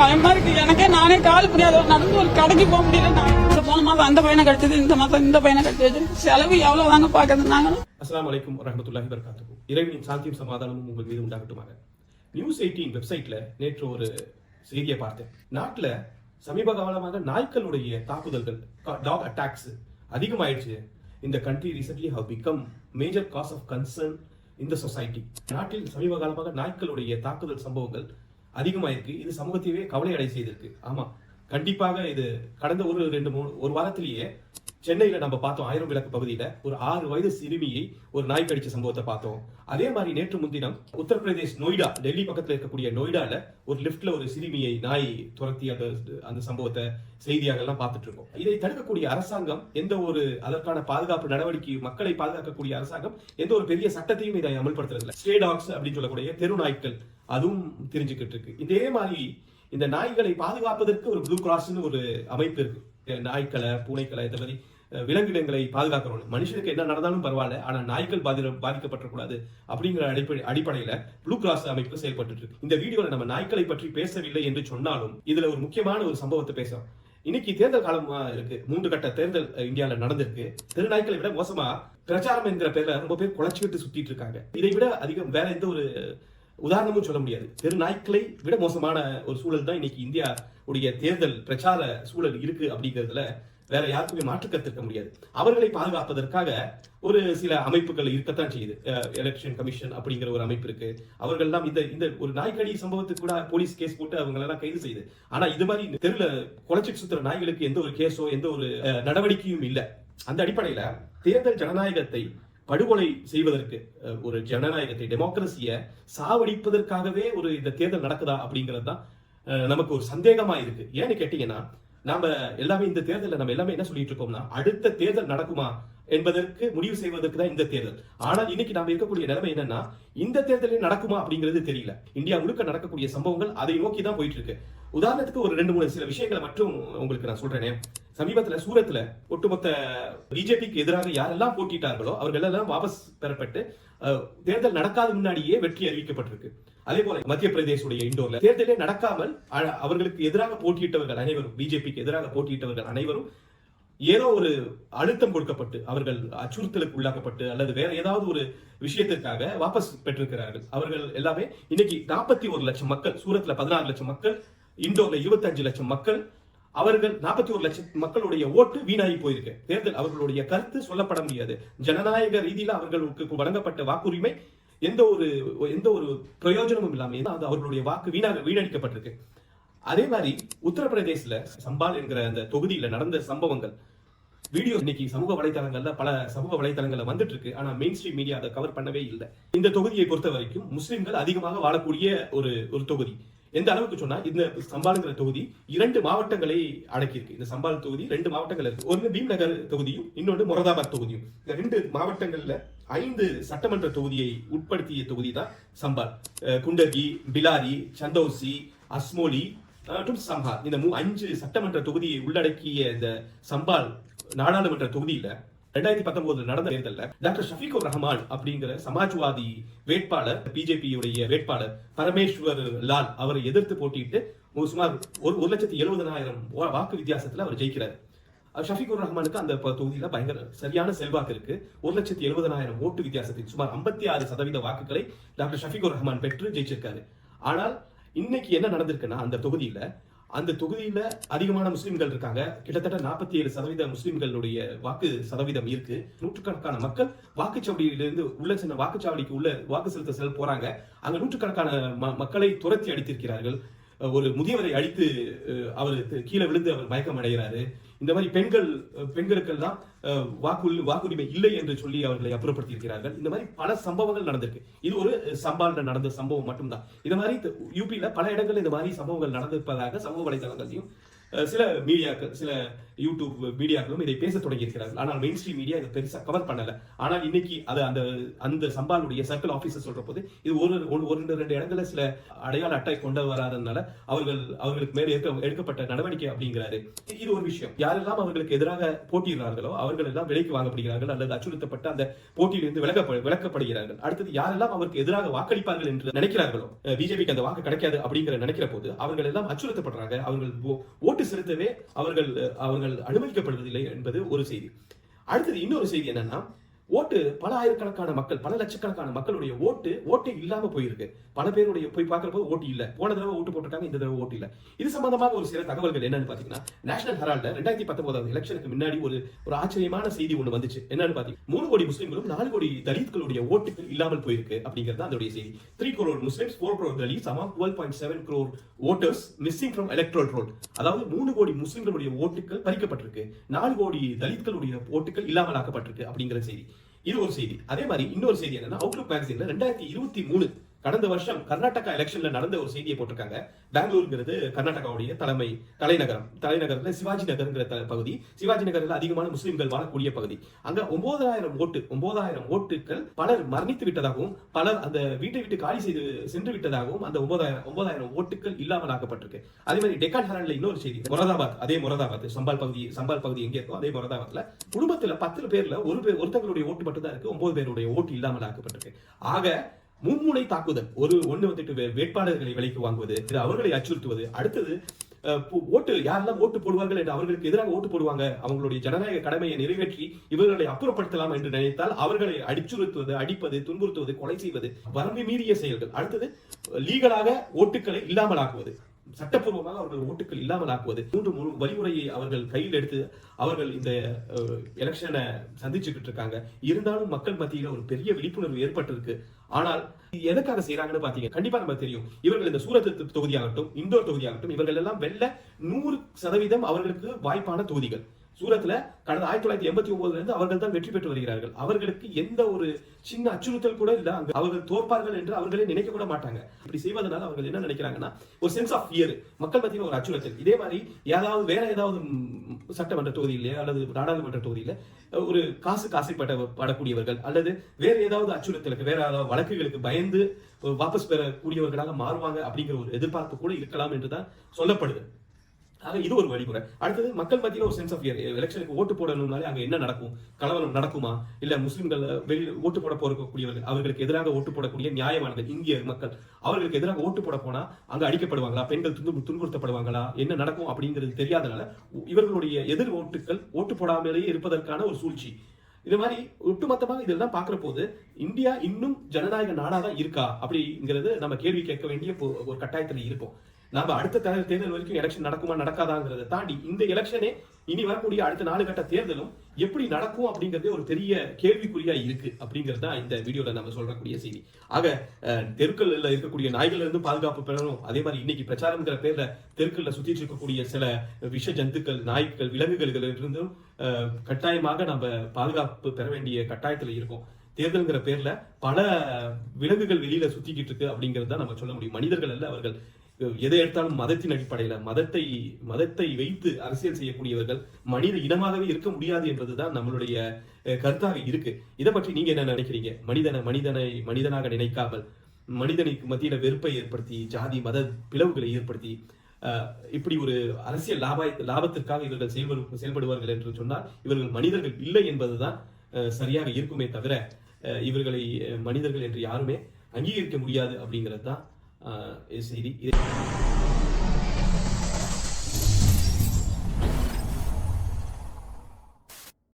பயமா இருக்கு. எனக்கே நானே கால் முடியாத நடந்து ஒரு கடைக்கு போக முடியல. நான் இந்த போன மாதம் அந்த பையனை கடிச்சது இந்த மாதம் இந்த பையனை கடிச்சு வச்சு செலவு எவ்வளவு தாங்க பாக்குறது நாங்க? அஸ்ஸலாமு அலைக்கும் வரஹ்மத்துல்லாஹி வபரகாத்துஹு. இறைவனின் சாந்தியும் சமாதானமும் உங்கள் மீது உண்டாகட்டுமாக. நியூஸ் எயிட்டீன் வெப்சைட்ல நேற்று ஒரு செய்தியை பார்த்தேன். நாட்டுல சமீப காலமாக நாய்க்களுடைய தாக்குதல்கள் டாக் அட்டாக்ஸ் அதிகமாயிடுச்சு. இந்த country recently have become major cause of concern இந்த சொசைட்டி நாட்டில் சமீப காலமாக நாய்க்களுடைய தாக்குதல் சம்பவங்கள் அதிகமாயிருக்கு. இது சமூகத்தையே கவலை அடை செய்திருக்கு. ஆமா. கண்டிப்பாக இது கடந்த ஒரு ரெண்டு மூணு ஒரு வாரத்திலேயே சென்னையில நம்ம பார்த்தோம் ஆயிரம் விளக்கு பகுதியில ஒரு ஆறு வயது சிறுமியை ஒரு நாய் கடிச்ச சம்பவத்தை பார்த்தோம். அதே மாதிரி நேற்று முன்தினம் உத்தரப்பிரதேஷ் நொய்டா டெல்லி பக்கத்துல இருக்கக்கூடிய நொய்டால ஒரு லிப்ட்ல ஒரு சிறுமியை நாய் துரத்தி அந்த அந்த சம்பவத்தை செய்தியாக எல்லாம் பார்த்துட்டு இருக்கோம் இதை தடுக்கக்கூடிய அரசாங்கம் எந்த ஒரு அதற்கான பாதுகாப்பு நடவடிக்கை மக்களை பாதுகாக்கக்கூடிய அரசாங்கம் எந்த ஒரு பெரிய சட்டத்தையும் இதை அமல்படுத்துறது இல்லை ஸ்டே டாக்ஸ் அப்படின்னு சொல்லக்கூடிய தெரு நாய்க்கள் அதுவும் தெரிஞ்சுக்கிட்டு இருக்கு இதே மாதிரி இந்த நாய்களை பாதுகாப்பதற்கு ஒரு ப்ளூ கிராஸ்னு ஒரு அமைப்பு இருக்கு. நாய்க்களை பூனைக்களை இந்த மாதிரி அஹ், விலங்கினங்களை பாதுகாக்கிறோம் மனுஷனுக்கு என்ன நடந்தாலும் பரவாயில்ல ஆனால் நாய்கள் பாதி பாதிக்கப்படக்கூடாது அப்படிங்கிற அடிப்படை அடிப்படையில ப்ளூ கிராஸ் அமைப்பு செயல்பட்டு இருக்கு இந்த வீடியோல நம்ம நாய்களை பற்றி பேசவில்லை என்று சொன்னாலும் இதுல ஒரு முக்கியமான ஒரு சம்பவத்தை பேசுறோம் இன்னைக்கு தேர்தல் காலமா இருக்கு. மூன்று கட்ட தேர்தல் இந்தியாவில் இந்தியால நடந்திருக்கு. தெருநாய்க்களை விட மோசமா பிரச்சாரம் என்கிற பேர்ல ரொம்ப பேர் குலைச்சிக்கிட்டு சுத்திட்டு இருக்காங்க. இதை விட அதிகம் வேற எந்த ஒரு உதாரணமும் சொல்ல முடியாது. தெரு நாய்க்களை விட மோசமான ஒரு சூழல் தான் இன்னைக்கு இந்தியா உடைய தேர்தல் பிரச்சார சூழல் இருக்கு அப்படிங்கிறதுல வேற யாருக்குமே மாற்று கருத்திருக்க முடியாது. அவர்களை பாதுகாப்பதற்காக ஒரு சில அமைப்புகள் இருக்கத்தான் செய்யுது. எலெக்ஷன் கமிஷன் அப்படிங்கிற ஒரு அமைப்பு இருக்கு. அவர்கள் எல்லாம் இந்த இந்த ஒரு நாய்க்கடி சம்பவத்துக்கு கூட போலீஸ் கேஸ் போட்டு அவங்க எல்லாம் கைது செய்யுது. ஆனா இது மாதிரி தெருல குலைச்சிட்டு சுத்துற நாய்களுக்கு எந்த ஒரு கேஸோ எந்த ஒரு நடவடிக்கையும் இல்லை. அந்த அடிப்படையில தேர்தல் ஜனநாயகத்தை படுகொலை செய்வதற்கு ஒரு ஜனநாயகத்தை டெமோக்ரஸியை சாவடிப்பதற்காகவே ஒரு இந்த தேர்தல் நடக்குதா அப்படிங்கிறது தான் நமக்கு ஒரு சந்தேகமா இருக்கு. ஏன்னு கேட்டீங்கன்னா நாம எல்லாமே இந்த தேர்தலில் நம்ம எல்லாமே என்ன சொல்லிட்டு இருக்கோம்னா அடுத்த தேர்தல் நடக்குமா என்பதற்கு முடிவு செய்வதற்கு தான் இந்த தேர்தல். ஆனால் இன்னைக்கு நாம இருக்கக்கூடிய நிலைமை என்னன்னா இந்த தேர்தலில் நடக்குமா அப்படிங்கிறது தெரியல. இந்தியா முழுக்க நடக்கக்கூடிய சம்பவங்கள் அதை நோக்கி தான் போயிட்டு இருக்கு உதாரணத்துக்கு ஒரு ரெண்டு மூணு சில விஷயங்களை மட்டும் உங்களுக்கு நான் சொல்றேனே. சமீபத்துல சூரத்துல ஒட்டுமொத்த பிஜேபிக்கு எதிராக யாரெல்லாம் போட்டிட்டார்களோ அவர்கள் எல்லாம் வாபஸ் பெறப்பட்டு தேர்தல் நடக்காத முன்னாடியே வெற்றி அறிவிக்கப்பட்டிருக்கு. அதே போல மத்திய பிரதேசுடைய இண்டோர்ல தேர்தலே நடக்காமல் அவர்களுக்கு எதிராக போட்டியிட்டவர்கள் அனைவரும் பிஜேபிக்கு எதிராக போட்டியிட்டவர்கள் அனைவரும் ஏதோ ஒரு அழுத்தம் கொடுக்கப்பட்டு அவர்கள் அச்சுறுத்தலுக்கு உள்ளாக்கப்பட்டு அல்லது வேற ஏதாவது ஒரு விஷயத்திற்காக வாபஸ் பெற்றிருக்கிறார்கள். அவர்கள் எல்லாமே இன்னைக்கு நாற்பத்தி ஒரு லட்சம் மக்கள் சூரத்ல பதினாறு லட்சம் மக்கள் இண்டோர்ல இருபத்தஞ்சு லட்சம் மக்கள் அவர்கள் நாற்பத்தி ஒரு லட்சம் மக்களுடைய ஓட்டு வீணாகி போயிருக்கு. தேர்தல் அவர்களுடைய கருத்து சொல்லப்பட முடியாது. ஜனநாயக ரீதியில அவர்களுக்கு வழங்கப்பட்ட வாக்குரிமை எந்த ஒரு எந்த ஒரு பிரயோஜனமும் இல்லாமல் அது அவர்களுடைய வாக்கு வீணாக வீணடிக்கப்பட்டிருக்கு. அதே மாதிரி உத்தரப்பிரதேசில் சம்பால் என்கிற அந்த தொகுதியில நடந்த சம்பவங்கள். வீடியோ இன்னைக்கு சமூக வலைதளங்கள்ல பல சமூக வலைதளங்கள்ல வந்துட்டு இருக்கு ஆனா மெயின் ஸ்ட்ரீம் மீடியா அதை கவர் பண்ணவே இல்லை. இந்த தொகுதியை பொறுத்த வரைக்கும் முஸ்லிம்கள் அதிகமாக வாழக்கூடிய ஒரு ஒரு தொகுதி. எந்த அளவுக்கு சொன்னா இந்த சம்பாலுங்கிற தொகுதி இரண்டு மாவட்டங்களை அடக்கியிருக்கு. இந்த சம்பால் தொகுதி ரெண்டு மாவட்டங்கள் இருக்கு. ஒன்னு பீம்நகர் தொகுதியும் இன்னொன்று மொரதாபாத் தொகுதியும். இந்த ரெண்டு மாவட்டங்கள்ல ஐந்து சட்டமன்ற தொகுதியை உட்படுத்திய தொகுதி தான் சம்பால் குண்டகி பிலாரி சந்தோசி அஸ்மோலி மற்றும் சம்ஹார். இந்த மூ அஞ்சு சட்டமன்ற தொகுதியை உள்ளடக்கிய இந்த சம்பால் நாடாளுமன்ற தொகுதியில ரெண்டாயிரத்தி பத்தொன்பதுல நடந்த தேர்தலில் டாக்டர் ஷஃபீகுர் ரஹ்மான் அப்படிங்கிற சமாஜ்வாதி வேட்பாளர் பிஜேபியுடைய வேட்பாளர் பரமேஸ்வர் லால் அவரை எதிர்த்து போட்டியிட்டு ஒரு சுமார் ஒரு ஒரு லட்சத்தி எழுபதனாயிரம் வாக்கு வித்தியாசத்துல அவர் ஜெயிக்கிறார். ஷஃபிகுர் ரஹ்மானுக்கு அந்த தொகுதியில் தொகுதியில பயங்கர சரியான செல்வாக்கு இருக்கு. ஒரு லட்சத்தி எழுபதனாயிரம் ஓட்டு வித்தியாசத்தில் சுமார் ஐம்பத்தி ஆறு சதவீத வாக்குகளை டாக்டர் ஷஃபிகுர் ரஹ்மான் பெற்று ஜெயிச்சிருக்காரு. ஆனால் இன்னைக்கு என்ன நடந்திருக்குன்னா அந்த தொகுதியில அந்த தொகுதியில அதிகமான முஸ்லிம்கள் இருக்காங்க. கிட்டத்தட்ட நாற்பத்தி ஏழு சதவீத முஸ்லிம்களுடைய வாக்கு சதவீதம் இருக்கு. நூற்றுக்கணக்கான மக்கள் வாக்குச்சாவடியிலிருந்து உள்ள சின்ன வாக்குச்சாவடிக்கு உள்ள வாக்கு செலுத்த செல் போறாங்க. அங்க நூற்றுக்கணக்கான ம- மக்களை துரத்தி அடித்திருக்கிறார்கள். ஒரு முதியவரை அழித்து அவர் கீழே விழுந்து அவர் மயக்கம் அடைகிறாரு இந்த மாதிரி பெண்கள் பெண்களுக்கெல்லாம் அஹ், வாக்கு வாக்குரிமை இல்லை என்று சொல்லி அவர்களை அப்புறப்படுத்தி இருக்கிறார்கள் இந்த மாதிரி பல சம்பவங்கள் நடந்திருக்கு. இது ஒரு சம்பால நடந்த சம்பவம் மட்டும்தான். இந்த மாதிரி த- யூபியில பல இடங்கள்ல இந்த மாதிரி சம்பவங்கள் நடந்திருப்பதாக சமூக வலைதளங்களையும் சில மீடியாக்கள் சில யூடியூப் மீடியாக்களும் இதை பேச தொடங்கி இருக்கிறார்கள் ஆனால் மெயின் ஸ்ட்ரீம் மீடியா இதை பெருசா கவர் பண்ணல. ஆனால் இன்னைக்கு அது அந்த அந்த சம்பாலுடைய சர்க்கிள் ஆஃபீஸர் சொல்ற போது இது ஒரு ஒரு ஒரு ரெண்டு ரெண்டு இடங்கள்ல சில அடையாள அட்டை கொண்டு வராதனால அவர்கள் அவர்களுக்கு மேல் எடுக்க எடுக்கப்பட்ட நடவடிக்கை அப்படிங்கிறாரு. இது ஒரு விஷயம். யாரெல்லாம் அவர்களுக்கு எதிராக போட்டியிடுறார்களோ அவர்கள் எல்லாம் விலைக்கு வாங்கப்படுகிறார்கள் அல்லது அச்சுறுத்தப்பட்ட அந்த போட்டியிலிருந்து விலகப்ப விலக்கப்படுகிறார்கள். அடுத்தது யாரெல்லாம் அவருக்கு எதிராக வாக்களிப்பார்கள் என்று நினைக்கிறார்களோ பிஜேபிக்கு அந்த வாக்கு கிடைக்காது அப்படிங்கிற நினைக்கிற போது அவர்கள் எல்லாம் அச்சுறுத்தப்படுறாங்க. அவர்கள் ஓட்டு செலுத்தவே அவர்கள் அவர்கள் அனுமதிக்கப்படுவதில்லை என்பது ஒரு செய்தி. அடுத்தது இன்னொரு செய்தி என்னன்னா ஓட்டு பல ஆயிரக்கணக்கான மக்கள் பல லட்சக்கணக்கான மக்களுடைய ஓட்டு ஓட்டே இல்லாம போயிருக்கு. பல பேருடைய போய் பார்க்குறப்போ ஓட்டு இல்ல. போன தடவை ஓட்டு போட்டிருக்காங்க இந்த தடவை ஓட்டு இல்ல. இது சம்பந்தமாக ஒரு சில தகவல்கள் என்னன்னு பாத்தீங்கன்னா நேஷனல் ஹெரால்ட்ல ரெண்டாயிரத்தி பத்தொன்பதாவது எலெக்ஷனுக்கு முன்னாடி ஒரு ஒரு ஆச்சரியமான செய்தி ஒண்ணு வந்துச்சு. என்னன்னு பாத்தீங்கன்னா மூணு கோடி முஸ்லீம்களும் நாலு கோடி தலித்களுடைய ஓட்டுகள் இல்லாமல் போயிருக்கு அப்படிங்கிறது தான் அதோடைய செய்தி. Three crore Muslims four crore Dalit among twelve point seven crore voters missing from electoral roll அதாவது மூணு கோடி முஸ்லிம்களுடைய ஓட்டுகள் பறிக்கப்பட்டிருக்கு. நாலு கோடி தலித்களுடைய ஓட்டுகள் இல்லாமல் ஆக்கப்பட்டிருக்கு அப்படிங்கிற செய்தி. இது ஒரு செய்தி. அதே மாதிரி இன்னொரு செய்தி என்னன்னா அவுட்லுக் மேகசின்ல ரெண்டாயிரத்தி இருபத்தி மூணு கடந்த வருஷம் கர்நாடகா எலெக்ஷன்ல நடந்த ஒரு செய்தியை போட்டிருக்காங்க. பெங்களூருங்கிறது கர்நாடகாவுடைய தலைமை தலைநகரம். தலைநகரத்துல சிவாஜி நகர்ங்கிற த- பகுதி. சிவாஜி நகரில் அதிகமான முஸ்லிம்கள் வாழக்கூடிய பகுதி. அங்க ஒன்பதாயிரம் ஓட்டு ஒன்பதாயிரம் ஓட்டுகள் பலர் மரணித்து விட்டதாகவும் பலர் அந்த வீட்டை விட்டு காலி செய்து சென்று விட்டதாகவும் அந்த ஒன்பதாயிரம் ஒன்பதாயிரம் ஓட்டுகள் இல்லாமல் ஆக்கப்பட்டிருக்கு. அதே மாதிரி டெக்கான் ஹெரால்ட்ல இன்னொரு செய்தி மொரதாபாத் அதே மொரதாபாத் சம்பால் பகுதி சம்பால் பகுதி எங்கே இருக்கோ அதே மொரதாபாத்ல குடும்பத்துல பத்து பேர்ல ஒரு பேர் ஒருத்தங்களுடைய ஓட்டு மட்டும் தான் இருக்கு ஒன்பது பேருடைய ஓட்டு இல்லாமல் ஆக்கப்பட்டிருக்கு. ஆக மும்முனை தாக்குதல். ஒரு ஒண்ணு வந்துட்டு வே- வேட்பாளர்களை விலைக்கு வாங்குவது இது அவர்களை அச்சுறுத்துவது. அடுத்தது ஓட்டு யாரெல்லாம் ஓட்டு போடுவார்கள் என்று அவர்களுக்கு எதிராக ஓட்டு போடுவாங்க அவங்களுடைய ஜனநாயக கடமையை நிறைவேற்றி இவர்களை அப்புறப்படுத்தலாம் என்று நினைத்தால் அவர்களை அடிச்சுறுத்துவது அடிப்பது துன்புறுத்துவது கொலை செய்வது வரம்பு மீறிய செயல்கள். அடுத்தது லீகலாக ஓட்டுக்களை இல்லாமலாக்குவது. சட்டப்பூர்வமாக அவர்கள் ஓட்டுகள் இல்லாமல் ஆக்குவது மூன்று முழு வழிமுறையை அவர்கள் கையில் எடுத்து அவர்கள் இந்த எலெக்ஷனை சந்திச்சுக்கிட்டு இருக்காங்க. இருந்தாலும் மக்கள் மத்தியில் ஒரு பெரிய விழிப்புணர்வு ஏற்பட்டிருக்கு. ஆனால் எதுக்காக செய்யறாங்கன்னு பாத்தீங்க கண்டிப்பா நம்ம தெரியும். இவர்கள் இந்த சூரத் தொகுதியாகட்டும் இந்தோர் தொகுதியாகட்டும் இவர்கள் எல்லாம் வெல்ல நூறு சதவீதம் அவர்களுக்கு வாய்ப்பான தொகுதிகள். சூரத்தில் கடந்த ஆயிரத்தி தொள்ளாயிரத்தி எண்பத்தி ஒன்பதுலேருந்து அவர்கள் தான் வெற்றி பெற்று வருகிறார்கள். அவர்களுக்கு எந்த ஒரு சின்ன அச்சுறுத்தல் கூட இல்லை. அங்கே அவர்கள் தோற்பார்கள் என்று அவர்களே நினைக்க கூட மாட்டாங்க. இப்படி செய்வதனால அவர்கள் என்ன நினைக்கிறாங்கன்னா ஒரு சென்ஸ் ஆஃப் இயர் மக்கள் மத்தியில் ஒரு அச்சுறுத்தல். இதே மாதிரி ஏதாவது வேற ஏதாவது சட்டமன்ற தொகுதியிலே அல்லது நாடாளுமன்ற தொகுதியில் ஒரு காசு காசைப்பட்ட படக்கூடியவர்கள் அல்லது வேறு ஏதாவது அச்சுறுத்தலுக்கு வேற ஏதாவது வழக்குகளுக்கு பயந்து வாபஸ் பெறக்கூடியவர்களாக மாறுவாங்க அப்படிங்கிற ஒரு எதிர்பார்ப்பு கூட இருக்கலாம் என்று தான் சொல்லப்படுது. ஆக இது ஒரு வழிமுறை. அடுத்தது மக்கள் மத்தியில் ஒரு சென்ஸ் ஆஃப் எலெக்ஷனுக்கு ஓட்டு போடணும்னாலே அங்கே என்ன நடக்கும்? கலவரம் நடக்குமா? இல்லை முஸ்லீம்கள் வெளியில் ஓட்டு போட போகக்கூடியவர்கள் அவர்களுக்கு எதிராக ஓட்டு போடக்கூடிய நியாயமானது இந்திய மக்கள் அவர்களுக்கு எதிராக ஓட்டு போட போனால் அங்கே அடிக்கப்படுவாங்களா? பெண்கள் துன்பு துன்புறுத்தப்படுவாங்களா? என்ன நடக்கும் அப்படிங்கிறது தெரியாதனால இவர்களுடைய எதிர் ஓட்டுகள் ஓட்டு போடாமலேயே இருப்பதற்கான ஒரு சூழ்ச்சி. இது மாதிரி ஒட்டுமொத்தமாக இதெல்லாம் பார்க்குற போது இந்தியா இன்னும் ஜனநாயக நாடாக தான் இருக்கா அப்படிங்கிறது நம்ம கேள்வி கேட்க வேண்டிய ஒரு கட்டாயத்தில் இருப்போம். நம்ம அடுத்த தே- தேர்தல் வரைக்கும் எலெக்ஷன் நடக்குமா நடக்காதாங்கிறத தாண்டி இந்த எலெக்ஷனே இனி வரக்கூடிய அடுத்த நாலு கட்ட தேர்தலும் எப்படி நடக்கும் அப்படிங்கறதே ஒரு பெரிய கேள்விக்குறியா இருக்கு அப்படிங்கிறது தான் இந்த வீடியோல நம்ம சொல்லக்கூடிய செய்தி. ஆக தெருக்கல்ல இருக்கக்கூடிய நாய்கள்ல இருந்து பாதுகாப்பு பெறணும். அதே மாதிரி இன்னைக்கு பிரச்சாரம்ங்கிற பேர்ல தெருக்கல்ல சுத்திட்டு இருக்கக்கூடிய சில விஷ ஜந்துக்கள் நாய்கள் விலங்குகள் இருந்தும் அஹ், கட்டாயமாக நம்ம பாதுகாப்பு பெற வேண்டிய கட்டாயத்துல இருக்கோம். தேர்தல்ங்கிற பேர்ல பல விலங்குகள் வெளியில சுத்திக்கிட்டு இருக்கு அப்படிங்கிறது தான் நம்ம சொல்ல முடியும். மனிதர்கள் அல்ல அவர்கள். எதை எடுத்தாலும் மதத்தின் அடிப்படையில மதத்தை மதத்தை வைத்து அரசியல் செய்யக்கூடியவர்கள் மனித இனமாகவே இருக்க முடியாது என்பதுதான் நம்மளுடைய கருத்தாக இருக்கு. இதை பற்றி நீங்க என்ன நினைக்கிறீங்க? மனிதனை மனிதனை மனிதனாக நினைக்காமல் மனிதனுக்கு மத்தியில வெறுப்பை ஏற்படுத்தி ஜாதி மத பிளவுகளை ஏற்படுத்தி இப்படி ஒரு அரசியல் லாப லாபத்திற்காக இவர்கள் செயல்படு செயல்படுவார்கள் என்று சொன்னால் இவர்கள் மனிதர்கள் இல்லை என்பதுதான் சரியாக இருக்குமே தவிர இவர்களை மனிதர்கள் என்று யாருமே அங்கீகரிக்க முடியாது அப்படிங்கிறது தான் uh, is he?